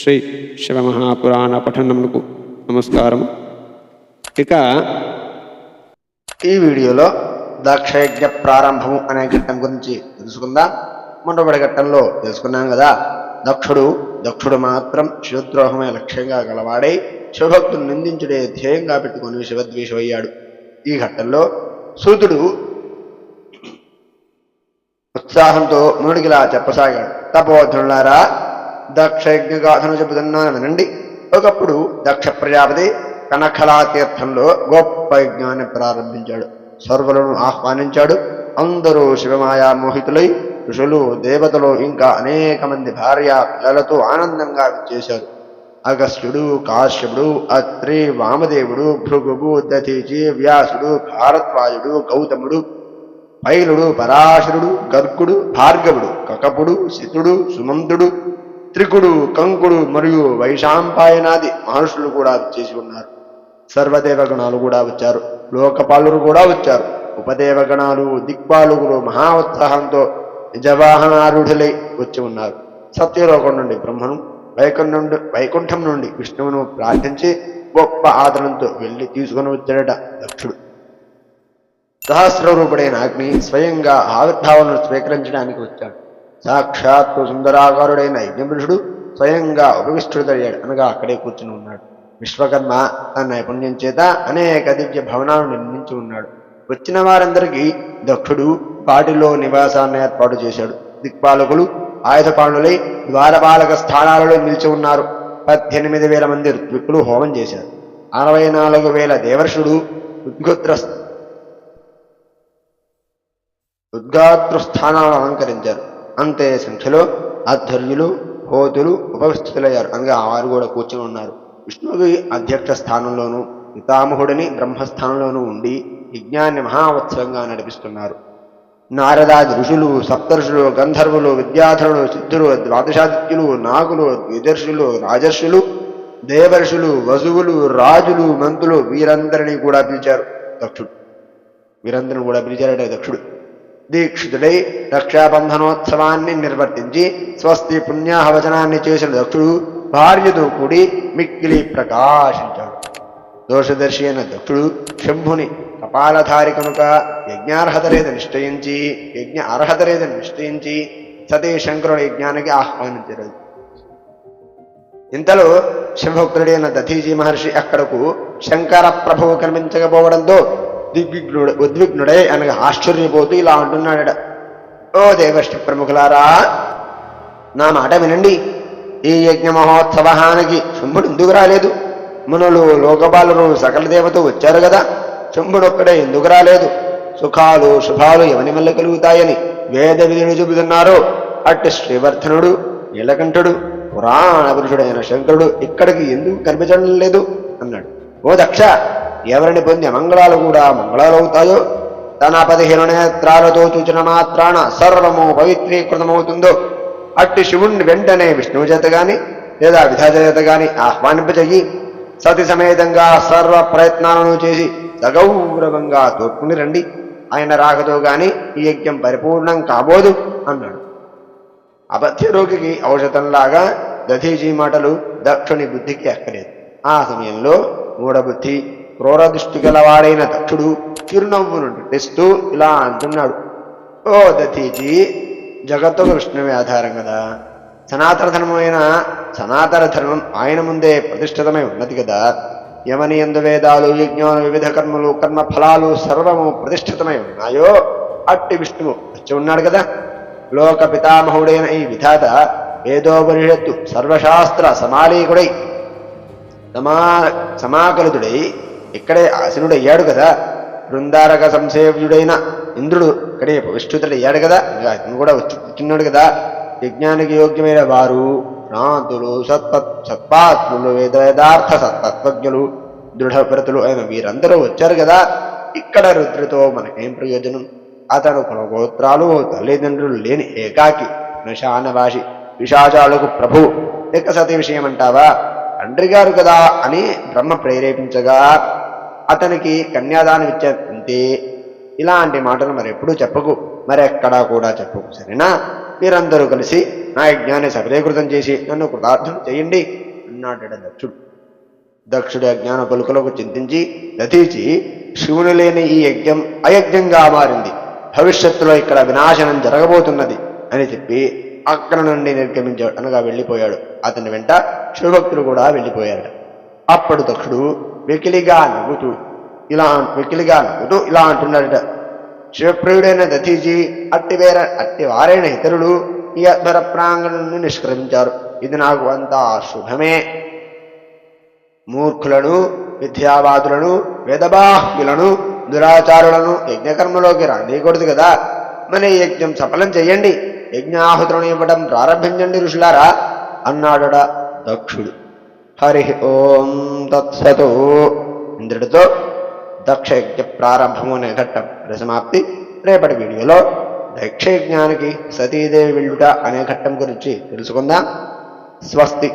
శ్రీ శివమహాపురాణ పఠనమునకు నమస్కారం. ఇక ఈ వీడియోలో దాక్షయజ్ఞ ప్రారంభము అనే ఘట్టం గురించి తెలుసుకుందాం. మొట్టమొదటి ఘట్టంలో తెలుసుకున్నాం కదా దక్షుడు దక్షుడు మాత్రం శివద్రోహమే లక్ష్యంగా గలవాడై శివభక్తులు నిందించుడే ధ్యేయంగా పెట్టుకుని శివద్వేషమయ్యాడు. ఈ ఘట్టంలో సూతుడు ఉత్సాహంతో మునుడికిలా చెప్పసాగాడు. తపోధనులారా దక్ష యజ్ఞగాథను చెబుతున్నాను వినండి ఒకప్పుడు దక్ష ప్రజాపతి కనకలా తీర్థంలో గొప్ప యజ్ఞాన్ని ప్రారంభించాడు. సర్వులను ఆహ్వానించాడు. అందరూ శివమాయా మోహితులై ఋషులు దేవతలు ఇంకా అనేక మంది భార్య పిల్లలతో ఆనందంగా చేశారు అగస్త్యుడు కాశ్యపుడు అత్రి వామదేవుడు భృగువు దధీచి వ్యాసుడు భారద్వాజుడు గౌతముడు పైలుడు పరాశరుడు గర్గుడు భార్గవుడు కకపుడు శితుడు సుమంతుడు త్రికుడు కంకుడు మరియు వైశాంపాయనాది మహర్షులు కూడా చేసి ఉన్నారు. సర్వదేవగణాలు కూడా వచ్చారు. లోకపాలురు కూడా వచ్చారు. ఉపదేవగణాలు దిక్పాలుగులు మహా ఉత్సాహంతో నిజవాహనారుఢులై వచ్చి ఉన్నారు. సత్యలోకం నుండి బ్రహ్మను వైకుంఠం నుండి వైకుంఠం నుండి విష్ణువును ప్రార్థించి గొప్ప ఆదరణతో వెళ్ళి తీసుకుని వచ్చాడట దక్షుడు. సహస్రరూపుడైన అగ్ని స్వయంగా ఆవిర్భావాలను స్వీకరించడానికి వచ్చాడు. సాక్షాత్తు సుందరాకారుడైన యజ్ఞపురుషుడు స్వయంగా ఉపవిష్టుడయ్యాడు. అనగా అక్కడే కూర్చుని ఉన్నాడు. విశ్వకర్మ తన నైపుణ్యం చేత అనేక దివ్య భవనాలను నిర్మించి ఉన్నాడు. వచ్చిన వారందరికీ దక్షుడు వాటిలో నివాసాన్ని ఏర్పాటు చేశాడు. దిక్పాలకులు ఆయుధపాణులై ద్వారపాలక స్థానాలలో నిలిచి ఉన్నారు. పద్దెనిమిది వేల మంది ఋత్విక్కులు హోమం చేశారు. అరవై నాలుగు వేల దేవర్షుడు ఉద్గుత్ర స్థానాలను అలంకరించారు. అంతే సంఖ్యలో ఆధ్వర్యులు హోతులు ఉపస్థితులయ్యారు. అనగా వారు కూడా కూర్చొని ఉన్నారు. విష్ణువు అధ్యక్ష స్థానంలోనూ పితామహుడిని బ్రహ్మస్థానంలోనూ ఉండి యజ్ఞాన్ని మహావత్సవంగా నడిపిస్తున్నారు. నారదాది ఋషులు సప్తర్షులు గంధర్వులు విద్యాధరులు సిద్ధులు ద్వాదశాదిత్యులు నాగులు విదర్శులు రాజర్షులు దేవర్షులు వసువులు రాజులు మంతులు వీరందరినీ కూడా పిలిచారు దక్షుడు. వీరందరిని కూడా పిలిచారట దక్షుడు. దీక్షితుడై రక్షాబంధనోత్సవాన్ని నిర్వర్తించి స్వస్తి పుణ్యాహవచనాన్ని చేసిన దక్షుడు భార్యతో కూడి మిక్కిలి ప్రకాశించాడు. దోషదర్శి అయిన దక్షుడు శంభుని కపాలధారి కనుక యజ్ఞార్హత లేదని నిశ్చయించి యజ్ఞ అర్హత లేదని నిశ్చయించి సతీ శంకరుడు యజ్ఞానికి ఆహ్వానించాడు ఇంతలో శివభక్తుడైన దధీజీ మహర్షి అక్కడకు శంకర ప్రభువు కనిపించకపోవడంతో దిగ్విఘ్నుడు ఉద్విగ్నుడై అనగా ఆశ్చర్యపోతూ ఇలా అంటున్నాడట. ఓ దేవర్షి ప్రముఖులారా నా మాట వినండి. ఈ యజ్ఞ మహోత్సవానికి శుంభుడు ఎందుకు రాలేదు? మునులు లోకపాలురు సకల దేవత వచ్చారు కదా. శుంభుడు ఒక్కడే ఎందుకు రాలేదు? సుఖాలు శుభాలు ఎవని వల్ల కలుగుతాయని వేద విధులు చెబుతున్నారు. అట్టి శ్రీవర్ధనుడు నీలకంఠుడు పురాణ పురుషుడైన శంకరుడు ఇక్కడికి ఎందుకు కనిపించడం లేదు? అన్నాడు. ఓ దక్ష ఎవరిని పొంది మంగళాలు కూడా మంగళాలు అవుతాయో తన పదిహేను నేత్రాలతో చూచిన మాత్రాన సర్వము పవిత్రీకృతమవుతుందో? అట్టి శివుణ్ణి వెంటనే విష్ణువు చేత గాని లేదా విధాత చేత గాని ఆహ్వానింపజేయి సతి సమేతంగా సర్వ ప్రయత్నాలను చేసి సగౌరవంగా తోడ్కుని రండి. ఆయన రాకతో గాని ఈ యజ్ఞం పరిపూర్ణం కాబోదు అన్నాడు. అపథ్య రోగికి ఔషధంలాగా దధీజీ మాటలు దక్షుని బుద్ధికి ఎక్కలేదు ఆ సమయంలో మూఢబుద్ధి క్రూరదృష్టి గలవాడైన దక్షుడు చిరునవ్వును నటిస్తూ ఇలా అంటున్నాడు. ఓ దధీజీ జగత్తు విష్ణువే ఆధారం కదా. సనాతన ధర్మమైన సనాతన ధర్మం ఆయన ముందే ప్రతిష్ఠితమై ఉన్నది కదా. యమని ఎందు వేదాలు యజ్ఞాలు వివిధ కర్మలు కర్మ ఫలాలు సర్వము ప్రతిష్ఠితమై ఉన్నాయో అట్టి విష్ణువు వచ్చి ఉన్నాడు కదా. లోక పితామహుడైన ఈ విధాత వేదోపనిషత్తు సర్వశాస్త్ర సమాలీకుడై సమా సమాకలితుడై ఇక్కడే ఆసనుడయ్యాడు కదా. బృందారక సంసేవ్యుడైన ఇంద్రుడు ఇక్కడే విష్ణుతుడయ్యాడు కదా. అతను కూడా వచ్చి కదా. యజ్ఞానికి యోగ్యమైన వారు ప్రాంతులు సత్పత్ సత్పాత్ములు వేదార్థ సత్తత్వజ్ఞులు దృఢవ్రతులు అయిన వీరందరూ వచ్చారు కదా. ఇక్కడ రుద్రుతో మనకేం ప్రయోజనం? అతను కులగోత్రాలు తల్లిదండ్రులు లేని ఏకాకి శ్మశానవాసి విశాచాలకు ప్రభు. ఇక సతి విషయం అంటావా తండ్రి గారు కదా అని బ్రహ్మ ప్రేరేపించగా అతనికి కన్యాదానం ఇచ్చారు అంతే ఇలాంటి మాటలు మరెప్పుడూ చెప్పకు మరెక్కడా కూడా చెప్పకు సరేనా? మీరందరూ కలిసి నా యజ్ఞాన్ని సఫలీకృతం చేసి నన్ను కృతార్థం చేయండి అన్నాడట దక్షుడు. దక్షుడు అజ్ఞాన పలుకులకు చింతించి దతీచి శివుని లేని ఈ యజ్ఞం అయజ్ఞంగా మారింది. భవిష్యత్తులో ఇక్కడ వినాశనం జరగబోతున్నది అని చెప్పి అక్కడ నుండి నిర్గమించాడు అనగా వెళ్ళిపోయాడు. అతని వెంట శివభక్తులు కూడా వెళ్ళిపోయాడు అప్పుడు దక్షుడు వెకిలిగా నవ్వుతూ ఇలా వెకిలిగా నవ్వుతూ ఇలా అంటున్నాడట శివప్రియుడైన దతీజీ అట్టి వేర అట్టి వారైన ఇతరులు ఈ అద్భుత ప్రాంగణం నుండి నిష్క్రమించారు. ఇది నాకు అంతా శుభమే. మూర్ఖులను విద్యావాదులను వేదబాహ్యులను దురాచారులను యజ్ఞకర్మలోకి రానియకూడదు కదా. మన యజ్ఞం సఫలం చెయ్యండి యజ్ఞాహుతులను ఇవ్వడం ప్రారంభించండి ఋషులారా అన్నాడట దక్షుడు. హరి ఓం తత్సతు. ఇంద్రుడితో దక్షయజ్ఞ ప్రారంభము అనే ఘట్టం సమాప్తి రేపటి వీడియోలో దక్షయజ్ఞానికి సతీదేవి వెళ్ళుట అనే ఘట్టం గురించి తెలుసుకుందాం. స్వస్తి.